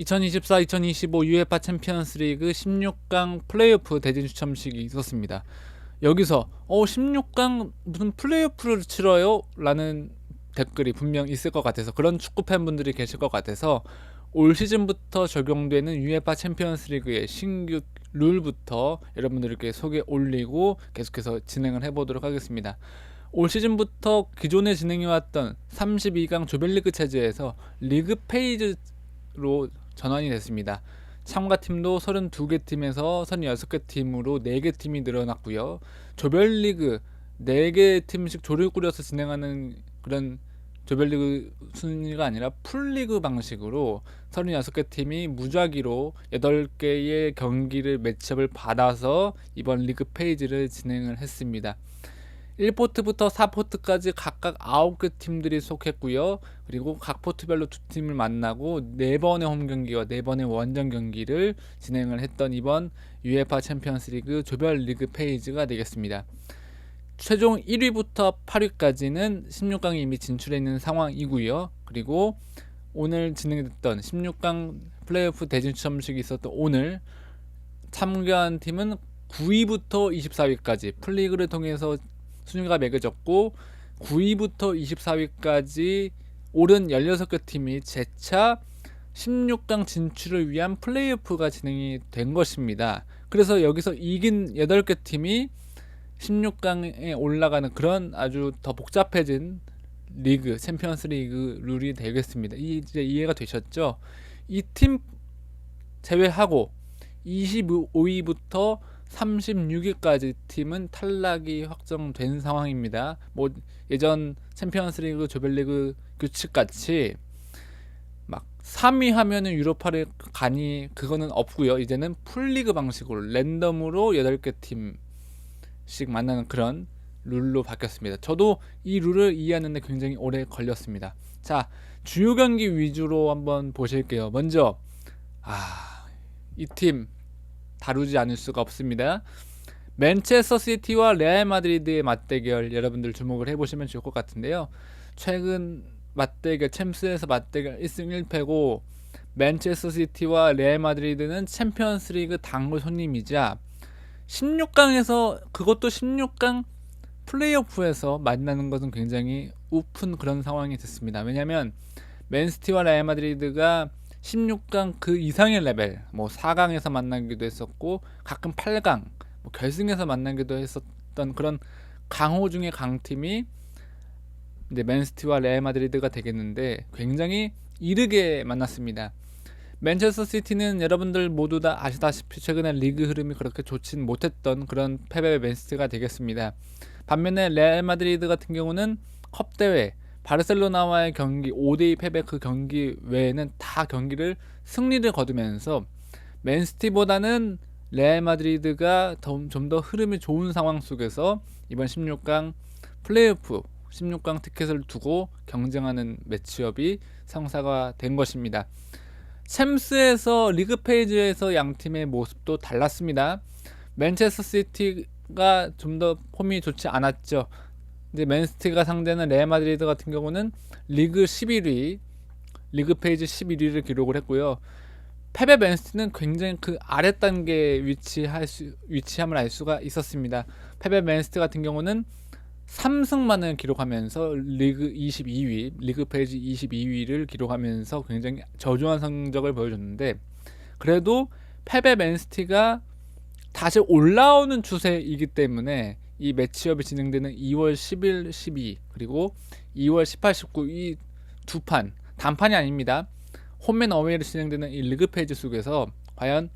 2024-2025 UEFA 챔피언스 리그 16강 플레이오프 대진 추첨식이 있었습니다. 여기서 어 16강 무슨 플레이오프를 치러요? 라는 댓글이 분명 있을 것 같아서 그런 축구 팬분들이 계실 것 같아서 올 시즌부터 적용되는 UEFA 챔피언스 리그의 신규 룰부터 여러분들께 소개 올리고 계속해서 진행을 해보도록 하겠습니다. 올 시즌부터 기존에 진행해왔던 32강 조별리그 체제에서 리그 페이지로 전환이 됐습니다. 참가 팀도 32개 팀에서 36개 팀으로 4개 팀이 늘어났고요. 조별리그 4개 팀씩 조를 꾸려서 진행하는 그런 조별리그 순위가 아니라 풀리그 방식으로 36개 팀이 무작위로 8개의 경기를 매치업을 받아서 이번 리그 페이지를 진행을 했습니다. 1포트부터 4포트까지 각각 9개 팀들이 속했고요. 그리고 각 포트별로 두 팀을 만나고 4번의 홈 경기와 4번의 원정 경기를 진행을 했던 이번 UEFA 챔피언스 리그 조별 리그 페이지가 되겠습니다. 최종 1위부터 8위까지는 16강에 이미 진출해 있는 상황이고요. 그리고 오늘 진행됐던 16강 플레이오프 대진 추첨식이 있었던 오늘 참가한 팀은 9위부터 24위까지 플리그를 통해서 순위가 매겨졌고 9위부터 24위까지 오른 16개 팀이 재차 16강 진출을 위한 플레이오프가 진행이 된 것입니다. 그래서 여기서 이긴 8개 팀이 16강에 올라가는 그런 아주 더 복잡해진 리그, 챔피언스 리그 룰이 되겠습니다. 이제 이해가 되셨죠? 이 팀 제외하고 25위부터 36위까지 팀은 탈락이 확정된 상황입니다. 뭐 예전 챔피언스리그 조별리그 규칙 같이 막 3위 하면은 유로파를 가니 그거는 없고요. 이제는 풀리그 방식으로 랜덤으로 8개 팀씩 만나는 그런 룰로 바뀌었습니다. 저도 이 룰을 이해하는데 굉장히 오래 걸렸습니다. 자, 주요 경기 위주로 한번 보실게요. 먼저 아, 이 팀 다루지 않을 수가 없습니다. 맨체스터 시티와 레알 마드리드의 맞대결 여러분들 주목을 해보시면 좋을 것 같은데요. 최근 맞대결 챔스에서 맞대결 1승 1패고 맨체스터 시티와 레알 마드리드는 챔피언스리그 당구 손님이자 16강에서 그것도 16강 플레이오프에서 만나는 것은 굉장히 우픈 그런 상황이 됐습니다. 왜냐하면 맨시티와 레알 마드리드가 16강 그 이상의 레벨, 뭐 4강에서 만나기도 했었고 가끔 8강, 뭐 결승에서 만나기도 했었던 그런 강호 중의 강팀이 이제 맨시티와 레알 마드리드가 되겠는데 굉장히 이르게 만났습니다. 맨체스터 시티는 여러분들 모두 다 아시다시피 최근에 리그 흐름이 그렇게 좋진 못했던 그런 패배 맨시티가 되겠습니다. 반면에 레알 마드리드 같은 경우는 컵 대회 바르셀로나와의 경기 5대2 패배 그 경기 외에는 다 경기를 승리를 거두면서 맨시티보다는 레알 마드리드가 좀 더 흐름이 좋은 상황 속에서 이번 16강 플레이오프 16강 티켓을 두고 경쟁하는 매치업이 성사가 된 것입니다. 챔스에서 리그 페이지에서 양 팀의 모습도 달랐습니다. 맨체스터 시티가 좀 더 폼이 좋지 않았죠. 이제 맨시티가 상대는 레알 마드리드 같은 경우는 리그 11위, 리그 페이지 11위를 기록을 했고요. 패배 맨시티는 굉장히 그 아래 단계에 위치할 수, 위치함을 알 수가 있었습니다. 패배 맨시티 같은 경우는 3승만을 기록하면서 리그 22위, 리그 페이지 22위를 기록하면서 굉장히 저조한 성적을 보여줬는데 그래도 패배 맨시티가 다시 올라오는 추세이기 때문에 이 매치업이 진행되는 2월 10일, 12 그리고 2월 18, 19 이 두 판 단판이 아닙니다. 홈맨 어웨이로 진행되는 이 리그 페이지 속에서 과연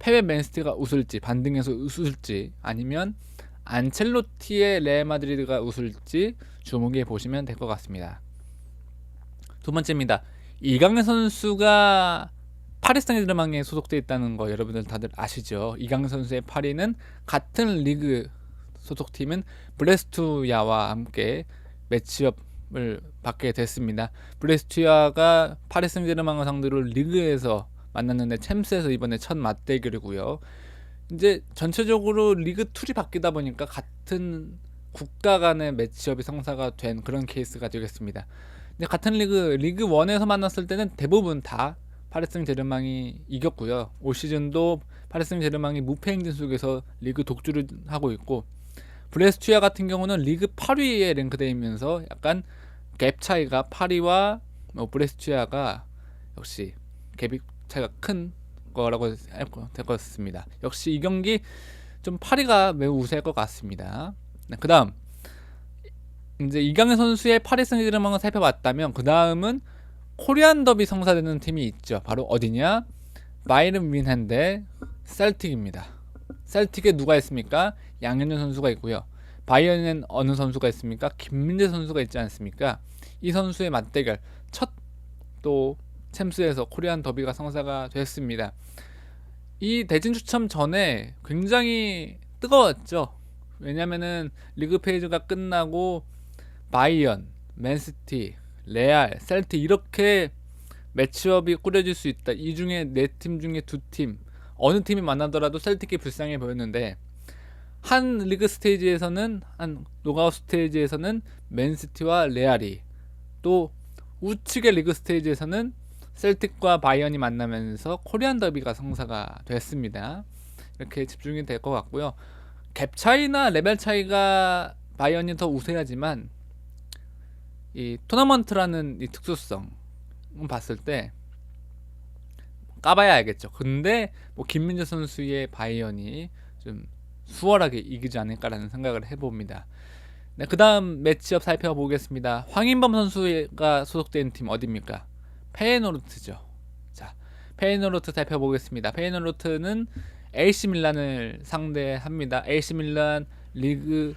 패배 맨시티가 웃을지 반등해서 웃을지 아니면 안첼로티의 레알 마드리드가 웃을지 주목해 보시면 될 것 같습니다. 두 번째입니다. 이강인 선수가 파리 생제르맹에 소속돼 있다는 거 여러분들 다들 아시죠? 이강인 선수의 파리는 같은 리그 소속팀은 브레스투야와 함께 매치업을 받게 됐습니다. 브레스투야가 파리 생제르맹을 상대로 리그에서 만났는데 챔스에서 이번에 첫 맞대결이고요. 이제 전체적으로 리그 툴이 바뀌다 보니까 같은 국가 간의 매치업이 성사가 된 그런 케이스가 되겠습니다. 근데 같은 리그 리그 1에서 만났을 때는 대부분 다 파리스 제르맹이 이겼고요. 올 시즌도 파리스 제르맹이 무패 행진 속에서 리그 독주를 하고 있고 브레스투야 같은 경우는 리그 8위에 랭크되어 있면서 약간 갭 차이가 파리와 뭐 브레스투야가 역시 갭이 차이가 큰 거라고 될 것 같습니다. 역시 이 경기 좀 파리가 매우 우세할 것 같습니다. 네, 그 다음 이제 이강인 선수의 파리 생제르맹을 살펴봤다면 그 다음은 코리안 더비 성사되는 팀이 있죠. 바로 어디냐? 바이른 윈헨데 셀틱입니다. 셀틱에 누가 있습니까? 양현종 선수가 있고요. 바이언엔 어느 선수가 있습니까? 김민재 선수가 있지 않습니까? 이 선수의 맞대결 첫 또 챔스에서 코리안 더비가 성사가 됐습니다. 이 대진 추첨 전에 굉장히 뜨거웠죠. 왜냐면은 리그 페이지가 끝나고 바이언, 맨시티, 레알, 셀틱 이렇게 매치업이 꾸려질 수 있다. 이 중에 네 팀 중에 두 팀 어느 팀이 만나더라도 셀틱이 불쌍해 보였는데 한 리그 스테이지에서는 한 노가웃 스테이지에서는 맨시티와 레알이 또 우측의 리그 스테이지에서는 셀틱과 바이언이 만나면서 코리안 더비가 성사가 됐습니다. 이렇게 집중이 될 것 같고요. 갭 차이나 레벨 차이가 바이언이 더 우세하지만 이 토너먼트라는 이 특수성 봤을 때 까봐야 알겠죠. 근데 뭐 김민재 선수의 바이언이 좀 수월하게 이기지 않을까라는 생각을 해봅니다. 네, 그 다음 매치업 살펴보겠습니다. 황인범 선수가 소속된 팀 어디입니까? 페이노르트죠. 자, 페이노르트 살펴보겠습니다. 페이노르트는 AC 밀란을 상대합니다. AC 밀란 리그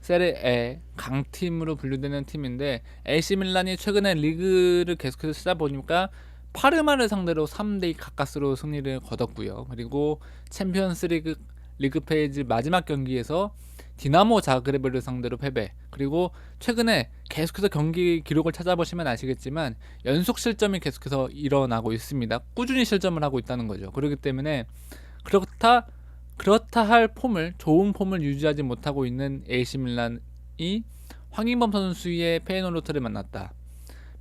세레에 강팀으로 분류되는 팀인데 AC 밀란이 최근에 리그를 계속해서 찾아보니까 파르마를 상대로 3대2 가까스로 승리를 거뒀고요. 그리고 챔피언스 리그 페이지 마지막 경기에서 디나모 자그레브를 상대로 패배. 그리고 최근에 계속해서 경기 기록을 찾아보시면 아시겠지만 연속 실점이 계속해서 일어나고 있습니다. 꾸준히 실점을 하고 있다는 거죠. 그렇기 때문에 그렇다 그렇다 할 폼을 좋은 폼을 유지하지 못하고 있는 AC 밀란이 황인범 선수의 페이노르트를 만났다.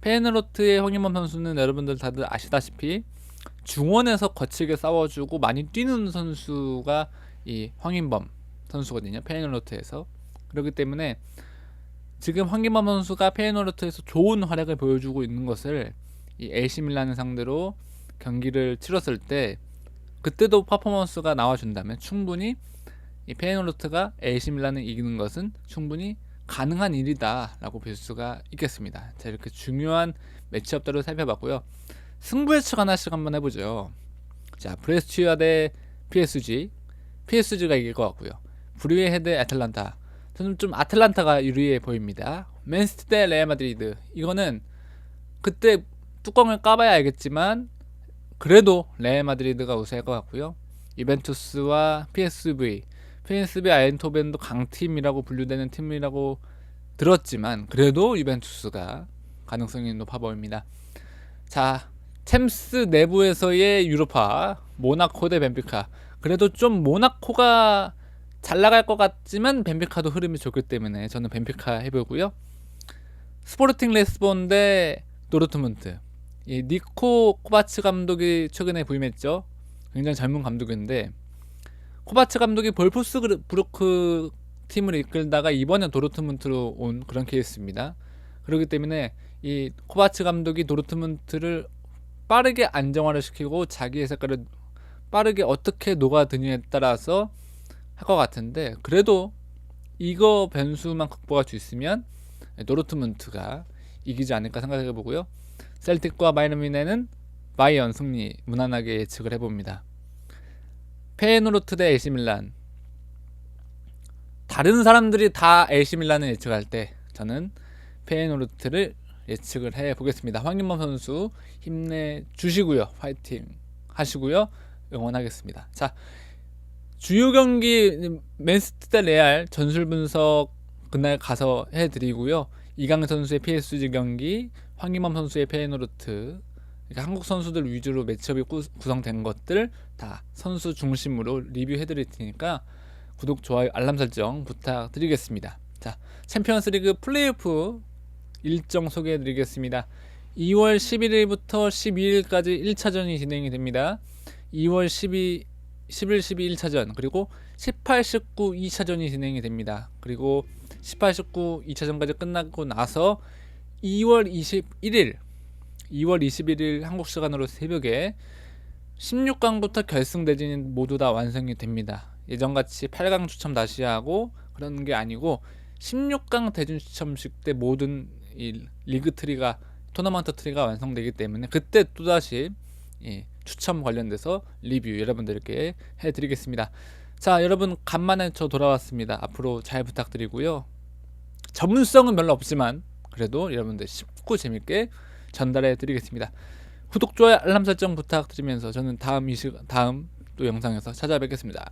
페이노르트의 황인범 선수는 여러분들 다들 아시다시피 중원에서 거칠게 싸워주고 많이 뛰는 선수가 이 황인범 선수거든요. 페이노르트에서 그렇기 때문에 지금 황기범 선수가 페이노르트에서 좋은 활약을 보여주고 있는 것을 이 AC 밀란을 상대로 경기를 치렀을 때 그때도 퍼포먼스가 나와준다면 충분히 이 페이노르트가 AC 밀란을 이기는 것은 충분히 가능한 일이다라고 볼 수가 있겠습니다. 자 이렇게 중요한 매치업들을 살펴봤고요. 승부 예측 하나씩 한번 해보죠. 자 브레스티아 대 PSG, PSG가 이길 것 같고요. 브리웨헤 대 아틀란타. 저는 좀 아틀란타가 유리해 보입니다. 맨시티 대 레알 마드리드. 이거는 그때 뚜껑을 까봐야 알겠지만 그래도 레알 마드리드가 우세할 것 같고요. 이벤투스와 PSV, PSV 아인토벤도 강팀이라고 분류되는 팀이라고 들었지만 그래도 이벤투스가 가능성이 높아 보입니다. 자, 챔스 내부에서의 유로파 모나코 대 벤피카. 그래도 좀 모나코가 잘 나갈 것 같지만 벤피카도 흐름이 좋기 때문에 저는 벤피카 해보고요. 스포르팅 레스본 대 도르트문트. 이 니코 코바츠 감독이 최근에 부임했죠. 굉장히 젊은 감독인데 코바츠 감독이 볼프스 브루크 팀을 이끌다가 이번에 도르트문트로 온 그런 케이스입니다. 그렇기 때문에 이 코바츠 감독이 도르트문트를 빠르게 안정화를 시키고 자기의 색깔을 빠르게 어떻게 녹아드느냐에 따라서 할 것 같은데 그래도 이거 변수만 극복할 수 있으면 도르트문트가 이기지 않을까 생각해 보고요. 셀틱과 바이르민에는 바이언 승리 무난하게 예측을 해봅니다. 페노르트 대 AC 밀란 다른 사람들이 다 AC 밀란을 예측할 때 저는 페노르트를 예측을 해 보겠습니다. 황인범 선수 힘내 주시고요. 파이팅 하시고요. 응원하겠습니다. 자, 주요 경기 맨시티 대 레알 전술 분석 그날 가서 해드리고요. 이강 선수의 PSG 경기, 황희범 선수의 페이노르트 그러니까 한국 선수들 위주로 매치업이 구, 구성된 것들 다 선수 중심으로 리뷰해 드릴 테니까 구독, 좋아요, 알람 설정 부탁드리겠습니다. 자, 챔피언스리그 플레이오프 일정 소개해 드리겠습니다. 2월 11일부터 12일까지 1차전이 진행이 됩니다. 2월 12, 11, 12 1차전 그리고 18, 19 2차전이 진행이 됩니다. 그리고 18, 19 2차전까지 끝나고 나서 2월 21일 2월 21일 한국 시간으로 새벽에 16강부터 결승 대진이 모두 다 완성이 됩니다. 예전같이 8강 추첨 다시 하고 그런 게 아니고 16강 대진 추첨식 때 모든 이 리그 트리가 토너먼트 트리가 완성되기 때문에 그때 또다시 예, 추첨 관련돼서 리뷰 여러분들께 해드리겠습니다. 자 여러분 간만에 저 돌아왔습니다. 앞으로 잘 부탁드리고요. 전문성은 별로 없지만 그래도 여러분들 쉽고 재밌게 전달해 드리겠습니다. 구독, 좋아요, 알람 설정 부탁드리면서 저는 다음 이 시간 다음 또 영상에서 찾아뵙겠습니다.